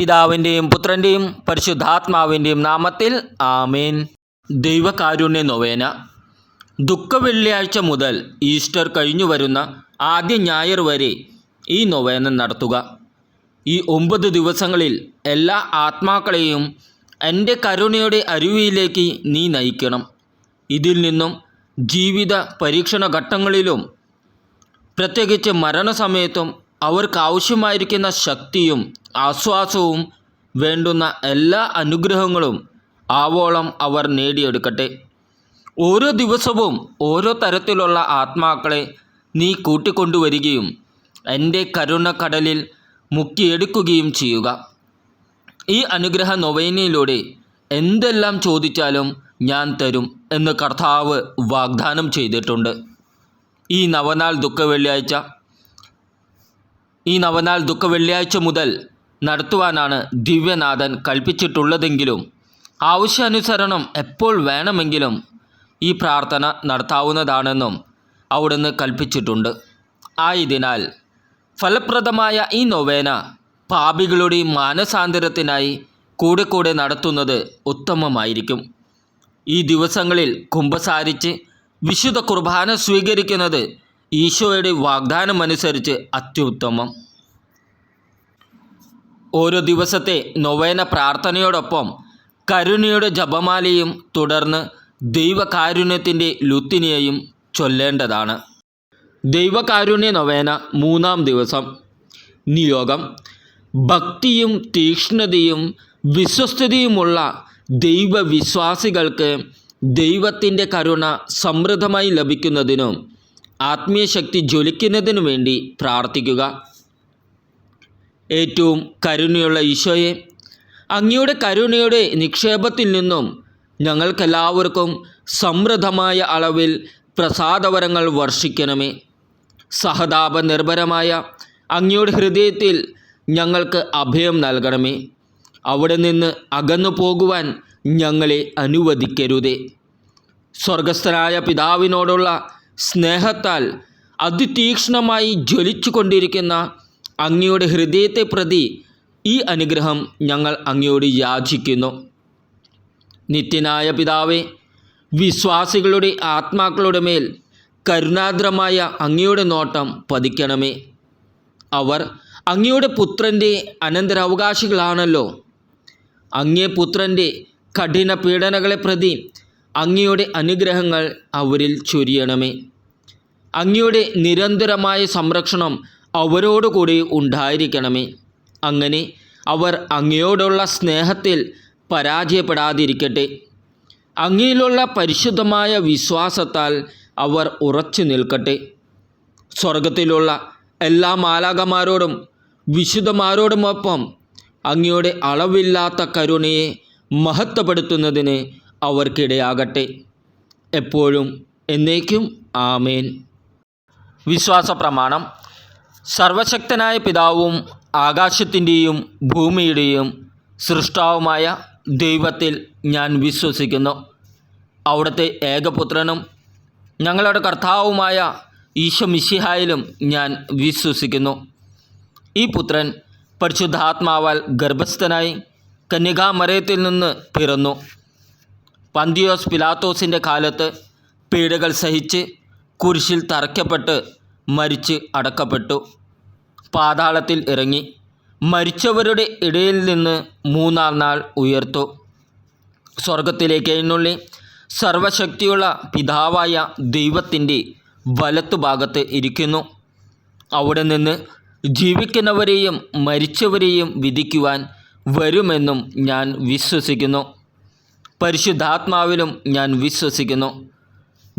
പിതാവിന്റെയും പുത്രന്റെയും പരിശുദ്ധാത്മാവിന്റെയും നാമത്തിൽ ആമേൻ. ദൈവകാരുണ്യ നൊവേന. ദുഃഖവെള്ളിയാഴ്ച മുതൽ ഈസ്റ്റർ കഴിഞ്ഞു വരുന്ന ആദ്യ ഞായർ വരെ ഈ നൊവേന നടത്തുക. ഈ ഒമ്പത് ദിവസങ്ങളിൽ എല്ലാ ആത്മാക്കളെയും എന്റെ കരുണയുടെ അരുവിയിലേക്ക് നീ നയിക്കണം. ഇതിൽ നിന്നും ജീവിത പരീക്ഷണ ഘട്ടങ്ങളിലും പ്രത്യേകിച്ച് മരണസമയത്തും അവർക്ക് ആവശ്യമായിരിക്കുന്ന ശക്തിയും ആശ്വാസവും വേണ്ടുന്ന എല്ലാ അനുഗ്രഹങ്ങളും ആവോളം അവർ നേടിയെടുക്കട്ടെ. ഓരോ ദിവസവും ഓരോ തരത്തിലുള്ള ആത്മാക്കളെ നീ കൂട്ടിക്കൊണ്ടുവരികയും എന്റെ കരുണക്കടലിൽ മുക്കിയെടുക്കുകയും ചെയ്യുക. ഈ അനുഗ്രഹ നൊവേനയിലൂടെ എന്തെല്ലാം ചോദിച്ചാലും ഞാൻ തരും എന്ന് കർത്താവ് വാഗ്ദാനം ചെയ്തിട്ടുണ്ട്. ഈ നവനാൾ ദുഃഖ വെള്ളിയാഴ്ച ഈ നവനാൾ ദുഃഖ വെള്ളിയാഴ്ച മുതൽ നടത്തുവാനാണ് ദിവ്യനാഥൻ കൽപ്പിച്ചിട്ടുള്ളതെങ്കിലും ആവശ്യാനുസരണം എപ്പോൾ വേണമെങ്കിലും ഈ പ്രാർത്ഥന നടത്താവുന്നതാണെന്നും അവിടുന്ന് കൽപ്പിച്ചിട്ടുണ്ട്. ആയതിനാൽ ഫലപ്രദമായ ഈ നൊവേന പാപികളുടെ മാനസാന്തരത്തിനായി കൂടെ കൂടെ നടത്തുന്നത് ഉത്തമമായിരിക്കും. ഈ ദിവസങ്ങളിൽ കുംഭസാരിച്ച് വിശുദ്ധ കുർബാന സ്വീകരിക്കുന്നത് ഈശോയുടെ വാഗ്ദാനം അനുസരിച്ച് അത്യുത്തമം. ഓരോ ദിവസത്തെ നൊവേന പ്രാർത്ഥനയോടൊപ്പം കരുണയുടെ ജപമാലയും തുടർന്ന് ദൈവകാരുണ്യത്തിന്റെ ലുത്തിനിയെയും ചൊല്ലേണ്ടതാണ്. ദൈവകാരുണ്യ നൊവേന മൂന്നാം ദിവസം. നിയോഗം. ഭക്തിയും തീക്ഷ്ണതയും വിശ്വസ്തതയുമുള്ള ദൈവവിശ്വാസികൾക്ക് ദൈവത്തിന്റെ കരുണ സമൃദ്ധമായി ലഭിക്കുന്നതിനും ആത്മീയ ശക്തി ജ്വലിക്കുന്നതിനു വേണ്ടി പ്രാർത്ഥിക്കുക. ഏറ്റവും കരുണയുള്ള ഈശോയെ അങ്ങയുടെ കരുണയുടെ നിക്ഷേപത്തിൽ നിന്നും ഞങ്ങൾക്കെല്ലാവർക്കും സമൃദ്ധമായ അളവിൽ പ്രസാദവരങ്ങൾ വർഷിക്കണമേ. സഹതാപ നിർഭരമായ അങ്ങയുടെ ഹൃദയത്തിൽ ഞങ്ങൾക്ക് അഭയം നൽകണമേ. അവിടെ നിന്ന് അകന്നു പോകുവാൻ ഞങ്ങളെ അനുവദിക്കരുതേ. സ്വർഗസ്ഥനായ പിതാവിനോടുള്ള സ്നേഹത്താൽ അതിതീക്ഷ്ണമായി ജ്വലിച്ചു കൊണ്ടിരിക്കുന്ന അങ്ങയുടെ ഹൃദയത്തെ പ്രതി ഈ അനുഗ്രഹം ഞങ്ങൾ അങ്ങയോട് യാചിക്കുന്നു. നിത്യനായ പിതാവെ വിശ്വാസികളുടെ ആത്മാക്കളുടെ മേൽ കരുണാദ്രമായ അങ്ങയുടെ നോട്ടം പതിക്കണമേ. അവർ അങ്ങയുടെ പുത്രന്റെ അനന്തരാവകാശികളാണല്ലോ. അങ്ങേ പുത്രന്റെ കഠിന പീഡനകളെ പ്രതി അങ്ങയുടെ അനുഗ്രഹങ്ങൾ അവരിൽ ചൊരിയണമേ. അങ്ങയുടെ നിരന്തരമായ സംരക്ഷണം അവരോടുകൂടി ഉണ്ടായിരിക്കണമേ. അങ്ങനെ അവർ അങ്ങയോടുള്ള സ്നേഹത്തിൽ പരാജയപ്പെടാതിരിക്കട്ടെ. അങ്ങയിലുള്ള പരിശുദ്ധമായ വിശ്വാസത്താൽ അവർ ഉറച്ചു നിൽക്കട്ടെ. സ്വർഗത്തിലുള്ള എല്ലാ മാലാകമാരോടും വിശുദ്ധമാരോടുമൊപ്പം അങ്ങയുടെ അളവില്ലാത്ത കരുണയെ മഹത്വപ്പെടുത്തുന്നതിന് അവർക്കിടയാകട്ടെ. എപ്പോഴും എന്നേക്കും ആമേൻ. വിശ്വാസ പ്രമാണം സർവശക്തനായ പിതാവും ആകാശത്തിന്റെയും ഭൂമിയുടെയും സൃഷ്ടാവുമായ ദൈവത്തിൽ ഞാൻ വിശ്വസിക്കുന്നു. അവിടുത്തെ ഏകപുത്രനും ഞങ്ങളുടെ കർത്താവുമായ ഈശോ മിശിഹായിലും ഞാൻ വിശ്വസിക്കുന്നു. ഈ പുത്രൻ പരിശുദ്ധാത്മാവാൽ ഗർഭസ്ഥനായി കന്യകാമരയത്തിൽ നിന്ന് പിറന്നു. പന്തിയോസ് പിലാത്തോസിന്റെ കാലത്ത് പീഡകൾ സഹിച്ച് കുരിശിൽ തറയ്ക്കപ്പെട്ട് മരിച്ച് അടക്കപ്പെട്ടു. പാതാളത്തിൽ ഇറങ്ങി മരിച്ചവരുടെ ഇടയിൽ നിന്ന് മൂന്നാം നാൾ ഉയർത്തു. സ്വർഗത്തിലേക്ക് സർവശക്തിയുള്ള പിതാവായ ദൈവത്തിന്റെ വലത്തുഭാഗത്ത് ഇരിക്കുന്നു. അവിടെ നിന്ന് ജീവിക്കുന്നവരെയും മരിച്ചവരെയും വിധിക്കുവാൻ വരുമെന്നും ഞാൻ വിശ്വസിക്കുന്നു. പരിശുദ്ധാത്മാവിലും ഞാൻ വിശ്വസിക്കുന്നു.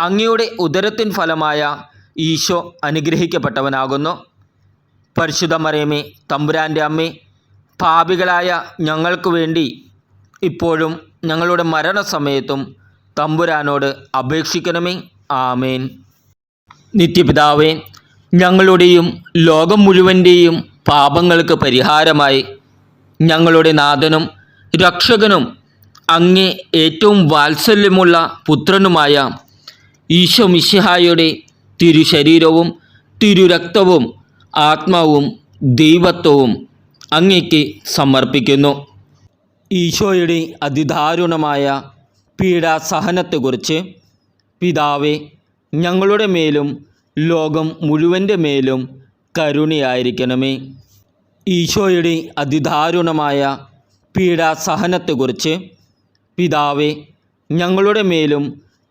അങ്ങയുടെ ഉദരത്തിൻ ഫലമായ ഈശോ അനുഗ്രഹിക്കപ്പെട്ടവനാകുന്നു. പരിശുദ്ധ മറിയമേ തമ്പുരാന്റെ അമ്മേ പാപികളായ ഞങ്ങൾക്ക് വേണ്ടി ഇപ്പോഴും ഞങ്ങളുടെ മരണസമയത്തും തമ്പുരാനോട് അപേക്ഷിക്കണമേ. ആമേൻ. നിത്യപിതാവേ ഞങ്ങളുടെയും ലോകം മുഴുവന്റെയും പാപങ്ങൾക്ക് പരിഹാരമായി ഞങ്ങളുടെ നാഥനും രക്ഷകനും അങ്ങേ ഏറ്റവും വാത്സല്യമുള്ള പുത്രനുമായ ഈശോ മിശിഹായുടെ തിരുശരീരവും തിരുരക്തവും ആത്മാവും ദൈവത്വവും അങ്ങേക്ക് സമർപ്പിക്കുന്നു. ഈശോയുടെ അതിദാരുണമായ പീഡാസഹനത്തെക്കുറിച്ച് പിതാവെ ഞങ്ങളുടെ മേലും ലോകം മുഴുവന്റെ മേലും കരുണയായിരിക്കണമേ. ഈശോയുടെ അതിദാരുണമായ പീഡാസഹനത്തെക്കുറിച്ച് പിതാവെ ഞങ്ങളുടെ മേലും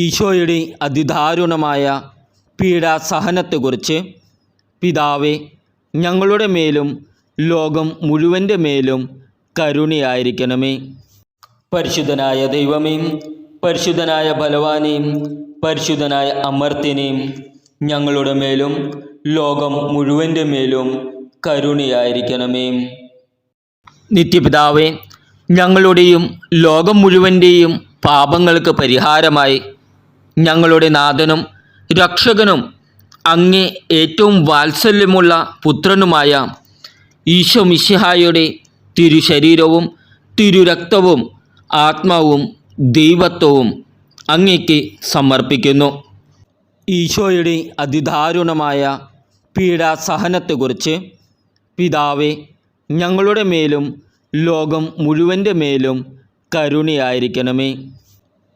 ഈശോയുടെ അതിദാരുണമായ പീഡാസഹനത്തെക്കുറിച്ച് പിതാവെ ഞങ്ങളുടെ മേലും ലോകം മുഴുവന്റെ മേലും കരുണയായിരിക്കണമേ. പരിശുദ്ധനായ ദൈവമേ പരിശുദ്ധനായ ബലവാനെയും പരിശുദ്ധനായ അമർത്തിനെയും ഞങ്ങളുടെ മേലും ലോകം മുഴുവന്റെ മേലും കരുണയായിരിക്കണമേ. നിത്യപിതാവേ ഞങ്ങളുടെയും ലോകം മുഴുവന്റെയും പാപങ്ങൾക്ക് പരിഹാരമായി ഞങ്ങളുടെ നാഥനും രക്ഷകനും അങ്ങേ ഏറ്റവും വാത്സല്യമുള്ള പുത്രനുമായ ഈശോ മിശിഹായുടെ തിരുശരീരവും തിരുരക്തവും ആത്മാവും ദൈവത്വവും അങ്ങേക്ക് സമർപ്പിക്കുന്നു. ഈശോയുടെ അതിദാരുണമായ പീഡാസഹനത്തെക്കുറിച്ച് പിതാവെ ഞങ്ങളുടെ മേലും ലോകം മുഴുവന്റെ മേലും കരുണയായിരിക്കണമേ.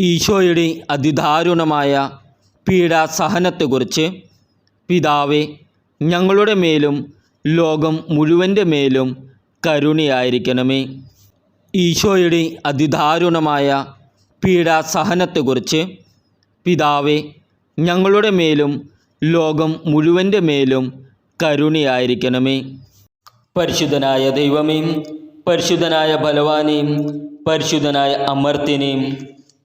ഈശോയുടെ അതിദാരുണമായ പീഡാസഹനത്തെക്കുറിച്ച് പിതാവെ ഞങ്ങളുടെ മേലും ലോകം മുഴുവന്റെ മേലും കരുണയായിരിക്കണമേ. ഈശോയുടെ അതിദാരുണമായ പീഡാസഹനത്തെക്കുറിച്ച് പിതാവെ ഞങ്ങളുടെ മേലും ലോകം മുഴുവന്റെ മേലും കരുണയായിരിക്കണമേ. പരിശുദ്ധനായ ദൈവമേ പരിശുദ്ധനായ ബലവാനെയും പരിശുദ്ധനായ അമർത്തിനെയും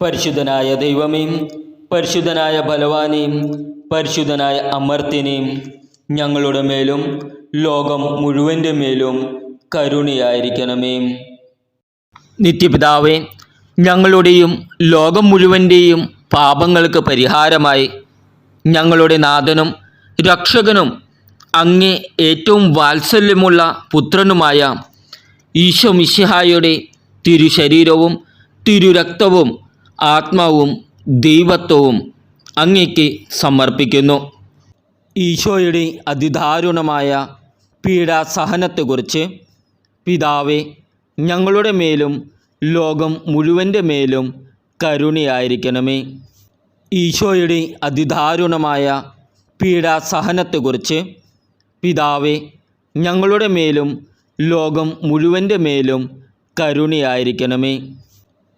പരിശുദ്ധനായ ദൈവമേ പരിശുദ്ധനായ ബലവാനെയും പരിശുദ്ധനായ അമർത്തിനെയും ഞങ്ങളുടെ മേലും ലോകം മുഴുവന്റെ മേലും കരുണയായിരിക്കണമേ. നിത്യപിതാവേ ഞങ്ങളുടെയും ലോകം മുഴുവന്റെയും പാപങ്ങൾക്ക് പരിഹാരമായി ഞങ്ങളുടെ നാഥനും രക്ഷകനും അങ്ങേ ഏറ്റവും വാത്സല്യമുള്ള പുത്രനുമായ ഈശോ മിശിഹായുടെ തിരുശരീരവും തിരുരക്തവും ആത്മാവും ദൈവത്വവും അങ്ങയ്ക്ക് സമർപ്പിക്കുന്നു. ഈശോയുടെ അതിദാരുണമായ പീഡാസഹനത്തെക്കുറിച്ച് പിതാവെ ഞങ്ങളുടെ മേലും ലോകം മുഴുവന്റെ മേലും കരുണയായിരിക്കണമേ. ഈശോയുടെ അതിദാരുണമായ പീഡാസഹനത്തെക്കുറിച്ച് പിതാവെ ഞങ്ങളുടെ മേലും ലോകം മുഴുവന്റെ മേലും കരുണയായിരിക്കണമേ.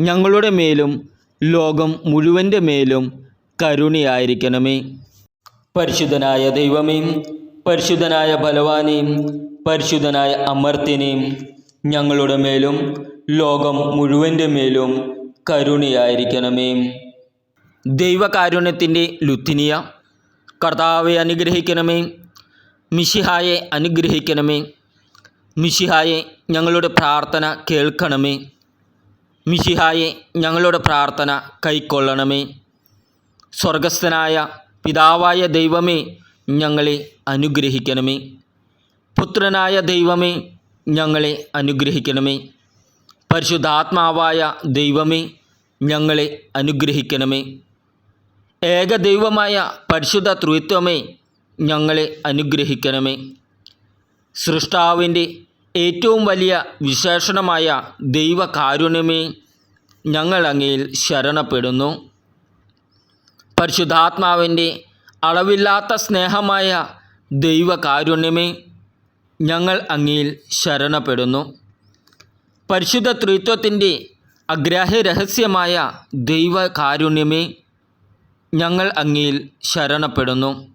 ഞങ്ങളുടെ മേലും ലോകം മുഴുവന്റെ മേലും കരുണയായിരിക്കണമേ. പരിശുദ്ധനായ ദൈവമേ പരിശുദ്ധനായ ബലവാനെയും പരിശുദ്ധനായ അമർത്തിനെയും ഞങ്ങളുടെ മേലും ലോകം മുഴുവന്റെ മേലും കരുണയായിരിക്കണമേ. ദൈവകാരുണ്യത്തിന്റെ ലുത്തിനിയ കർത്താവെ അനുഗ്രഹിക്കണമേ. മിഷിഹായെ അനുഗ്രഹിക്കണമേ. മിഷിഹായെ ഞങ്ങളുടെ പ്രാർത്ഥന കേൾക്കണമേ. മിഷിഹായെ ഞങ്ങളുടെ പ്രാർത്ഥന കൈക്കൊള്ളണമേ. സ്വർഗസ്ഥനായ പിതാവായ ദൈവമേ ഞങ്ങളെ അനുഗ്രഹിക്കണമേ. പുത്രനായ ദൈവമേ ഞങ്ങളെ അനുഗ്രഹിക്കണമേ. പരിശുദ്ധാത്മാവായ ദൈവമേ ഞങ്ങളെ അനുഗ്രഹിക്കണമേ. ഏകദൈവമായ പരിശുദ്ധ ത്രിത്വമേ ഞങ്ങളെ അനുഗ്രഹിക്കണമേ. സൃഷ്ടാവിന്റെ ഏറ്റവും വലിയ വിശേഷണമായ ദൈവകാരുണ്യമേ ഞങ്ങൾ അങ്ങയിൽ ശരണപ്പെടുന്നു. പരിശുദ്ധാത്മാവിന്റെ അളവില്ലാത്ത സ്നേഹമായ ദൈവകാരുണ്യമേ ഞങ്ങൾ അങ്ങയിൽ ശരണപ്പെടുന്നു. പരിശുദ്ധ ത്രിത്വത്തിന്റെ അഗ്രാഹ്യ രഹസ്യമായ ദൈവകാരുണ്യമേ ഞങ്ങൾ അങ്ങയിൽ ശരണപ്പെടുന്നു.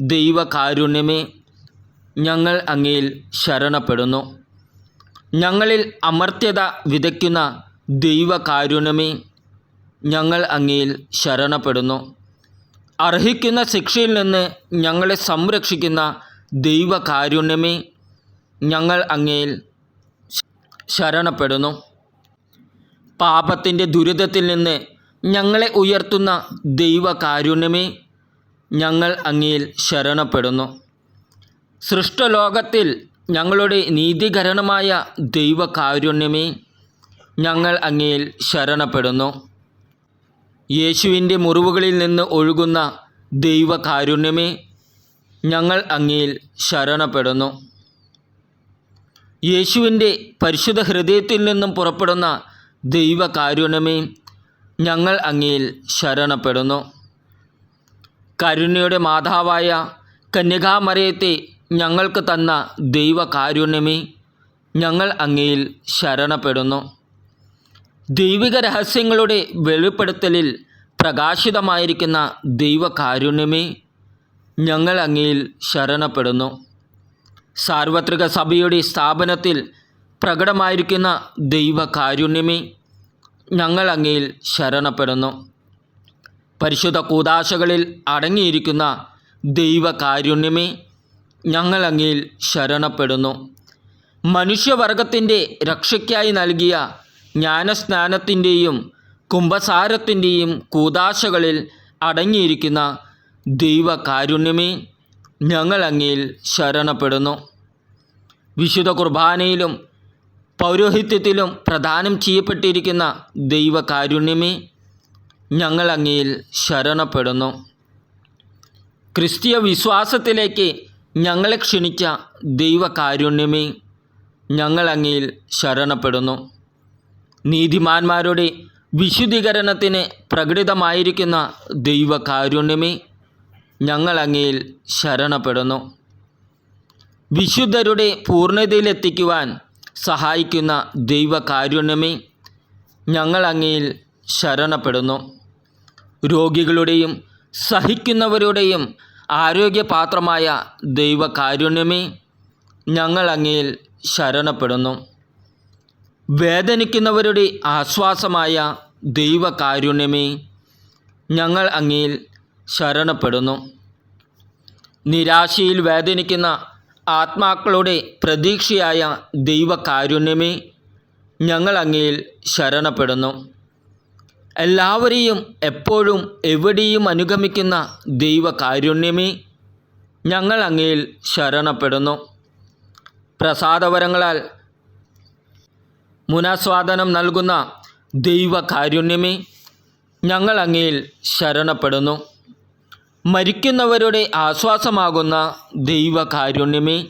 ദൈവകാരുണ്യമേ ഞങ്ങൾ അങ്ങയിൽ ശരണപ്പെടുന്നു. ഞങ്ങളിൽ അമർത്യത വിതയ്ക്കുന്ന ദൈവകാരുണ്യമേ ഞങ്ങൾ അങ്ങയിൽ ശരണപ്പെടുന്നു. അർഹിക്കുന്ന ശിക്ഷയിൽ നിന്ന് ഞങ്ങളെ സംരക്ഷിക്കുന്ന ദൈവകാരുണ്യമേ ഞങ്ങൾ അങ്ങയിൽ ശരണപ്പെടുന്നു. പാപത്തിന്റെ ദുരിതത്തിൽ നിന്ന് ഞങ്ങളെ ഉയർത്തുന്ന ദൈവകാരുണ്യമേ ഞങ്ങൾ അങ്ങയിൽ ശരണപ്പെടുന്നു. സൃഷ്ടലോകത്തിൽ ഞങ്ങളുടെ നീതികരണമായ ദൈവകാരുണ്യമേ ഞങ്ങൾ അങ്ങയിൽ ശരണപ്പെടുന്നു. യേശുവിന്റെ മുറിവുകളിൽ നിന്ന് ഒഴുകുന്ന ദൈവകാരുണ്യമേ ഞങ്ങൾ അങ്ങയിൽ ശരണപ്പെടുന്നു. യേശുവിന്റെ പരിശുദ്ധ ഹൃദയത്തിൽ നിന്നും പുറപ്പെടുന്ന ദൈവകാരുണ്യമേ ഞങ്ങൾ അങ്ങയിൽ ശരണപ്പെടുന്നു. കരുണയുടെ മാതാവായ കന്യകാമറിയത്തെ ഞങ്ങൾക്ക് തന്ന ദൈവകാരുണ്യമേ ഞങ്ങൾ അങ്ങയിൽ ശരണപ്പെടുന്നു. ദൈവിക രഹസ്യങ്ങളുടെ വെളിപ്പെടുത്തലിൽ പ്രകാശിതമായിരിക്കുന്ന ദൈവകാരുണ്യമേ ഞങ്ങൾ അങ്ങയിൽ ശരണപ്പെടുന്നു. സാർവത്രിക സഭയുടെ സ്ഥാപനത്തിൽ പ്രകടമായിരിക്കുന്ന ദൈവകാരുണ്യമേ ഞങ്ങൾ അങ്ങയിൽ ശരണപ്പെടുന്നു. പരിശുദ്ധ കൂതാശകളിൽ അടങ്ങിയിരിക്കുന്ന ദൈവകാരുണ്യമേ ഞങ്ങൾ ശരണപ്പെടുന്നു. മനുഷ്യവർഗത്തിന്റെ രക്ഷയ്ക്കായി നൽകിയ ജ്ഞാനസ്നാനത്തിന്റെയും കുംഭസാരത്തിന്റെയും കൂതാശകളിൽ അടങ്ങിയിരിക്കുന്ന ദൈവകാരുണ്യമേ ഞങ്ങൾ ശരണപ്പെടുന്നു. വിശുദ്ധ കുർബാനയിലും പൗരോഹിത്യത്തിലും പ്രദാനം ചെയ്യപ്പെട്ടിരിക്കുന്ന ദൈവകാരുണ്യമേ ഞങ്ങൾ അങ്ങയിൽ ശരണപ്പെടുന്നു. ക്രിസ്തീയ വിശ്വാസത്തിലേക്ക് ഞങ്ങളെ ക്ഷണിച്ച ദൈവകാരുണ്യമേ ഞങ്ങൾ അങ്ങയിൽ ശരണപ്പെടുന്നു. നീതിമാന്മാരുടെ വിശുദ്ധീകരണത്തിന് പ്രകടിതമായിരിക്കുന്ന ദൈവകാരുണ്യമേ ഞങ്ങൾ അങ്ങയിൽ ശരണപ്പെടുന്നു. വിശുദ്ധരുടെ പൂർണതയിലെത്തിക്കുവാൻ സഹായിക്കുന്ന ദൈവകാരുണ്യമേ ഞങ്ങൾ അങ്ങയിൽ ശരണപ്പെടുന്നു. രോഗികളുടെയും സഹിക്കുന്നവരുടെയും ആരോഗ്യപാത്രമായ ദൈവകാരുണ്യമേ ഞങ്ങൾ അങ്ങയിൽ ശരണപ്പെടുന്നു. വേദനിക്കുന്നവരുടെ ആശ്വാസമായ ദൈവകാരുണ്യമേ ഞങ്ങൾ അങ്ങയിൽ ശരണപ്പെടുന്നു. നിരാശയിൽ വേദനിക്കുന്ന ആത്മാക്കളുടെ പ്രതീക്ഷയായ ദൈവകാരുണ്യമേ ഞങ്ങൾ അങ്ങയിൽ ശരണപ്പെടുന്നു. എല്ലാവരെയും എപ്പോഴും എവിടെയും അനുഗമിക്കുന്ന ദൈവകാരുണ്യമേ ഞങ്ങൾ അങ്ങയിൽ ശരണപ്പെടുന്നു. പ്രസാദവരങ്ങളാൽ മുനാസ്വാദനം നൽകുന്ന ദൈവകാരുണ്യമേ ഞങ്ങൾ അങ്ങയിൽ ശരണപ്പെടുന്നു. മരിക്കുന്നവരുടെ ആശ്വാസമാകുന്ന ദൈവകാരുണ്യമേ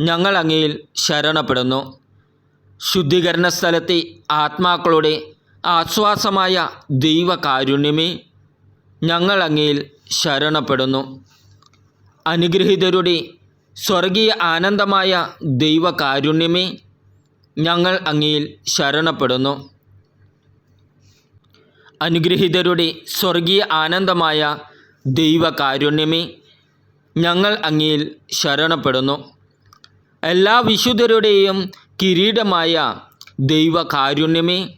ഞങ്ങൾ അങ്ങയിൽ ശരണപ്പെടുന്നു. ശുദ്ധീകരണ സ്ഥലത്തെ ആത്മാക്കളുടെ ആശ്വാസമായ ദൈവകാരുണ്യമേ ഞങ്ങൾ അങ്ങയിൽ ശരണപ്പെടുന്നു. അനുഗ്രഹീതരുടെ സ്വർഗീയ ആനന്ദമായ ദൈവകാരുണ്യമേ ഞങ്ങൾ അങ്ങയിൽ ശരണപ്പെടുന്നു. അനുഗ്രഹീതരുടെ സ്വർഗീയ ആനന്ദമായ ദൈവകാരുണ്യമേ ഞങ്ങൾ അങ്ങയിൽ ശരണപ്പെടുന്നു. എല്ലാ വിശുദ്ധരുടെയും കിരീടമായ ദൈവകാരുണ്യമേ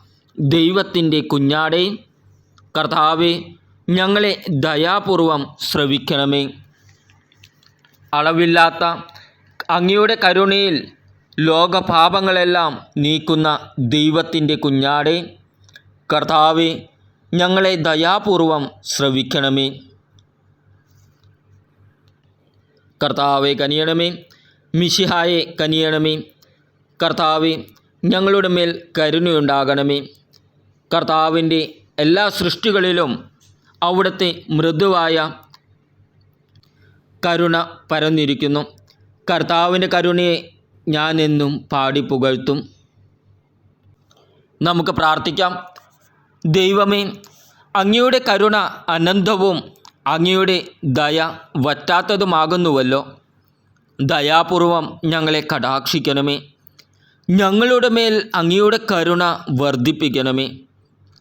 ദൈവത്തിന്റെ കുഞ്ഞാടേ കർത്താവെ ഞങ്ങളെ ദയാപൂർവം ശ്രവിക്കണമേ. അളവില്ലാത്ത അങ്ങയുടെ കരുണയിൽ ലോകപാപങ്ങളെല്ലാം നീക്കുന്ന ദൈവത്തിന്റെ കുഞ്ഞാടെ കർത്താവെ ഞങ്ങളെ ദയാപൂർവം ശ്രവിക്കണമേ. കർത്താവെ കനിയണമേ മിശിഹായെ കനിയണമേ. കർത്താവെ ഞങ്ങളുടെ മേൽ കരുണയുണ്ടാകണമേ. കർത്താവിന്റെ എല്ലാ സൃഷ്ടികളിലും അവിടുത്തെ മൃദുവായ കരുണ പരന്നിരിക്കുന്നു. കർത്താവിന്റെ കരുണയെ ഞാൻ എന്നും പാടി പുകഴ്ത്തും. നമുക്ക് പ്രാർത്ഥിക്കാം. ദൈവമേ അങ്ങയുടെ കരുണ അനന്തവും അങ്ങയുടെ ദയ വറ്റാത്തതുമാകുന്നുവല്ലോ. ദയാപൂർവം ഞങ്ങളെ കടാക്ഷിക്കണമേ. ഞങ്ങളുടെ മേൽ അങ്ങയുടെ കരുണ വർദ്ധിപ്പിക്കണമേ.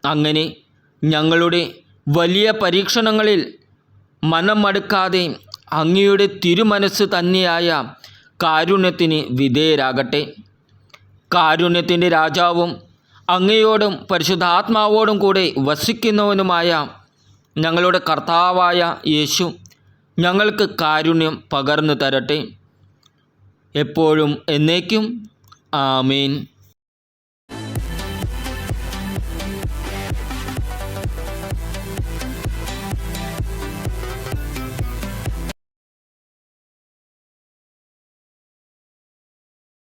അങ്ങനെ ഞങ്ങളുടെ വലിയ പരീക്ഷണങ്ങളിൽ മനം മടുക്കാതെ അങ്ങയുടെ തിരുമനസ് തന്നെയായ കാരുണ്യത്തിന് വിധേയരാകട്ടെ. കാരുണ്യത്തിന്റെ രാജാവും അങ്ങയോടും പരിശുദ്ധാത്മാവോടും കൂടെ വസിക്കുന്നവനുമായ ഞങ്ങളുടെ കർത്താവായ യേശു ഞങ്ങൾക്ക് കാരുണ്യം പകർന്നു തരട്ടെ. എപ്പോഴും എന്നേക്കും. ആമേൻ.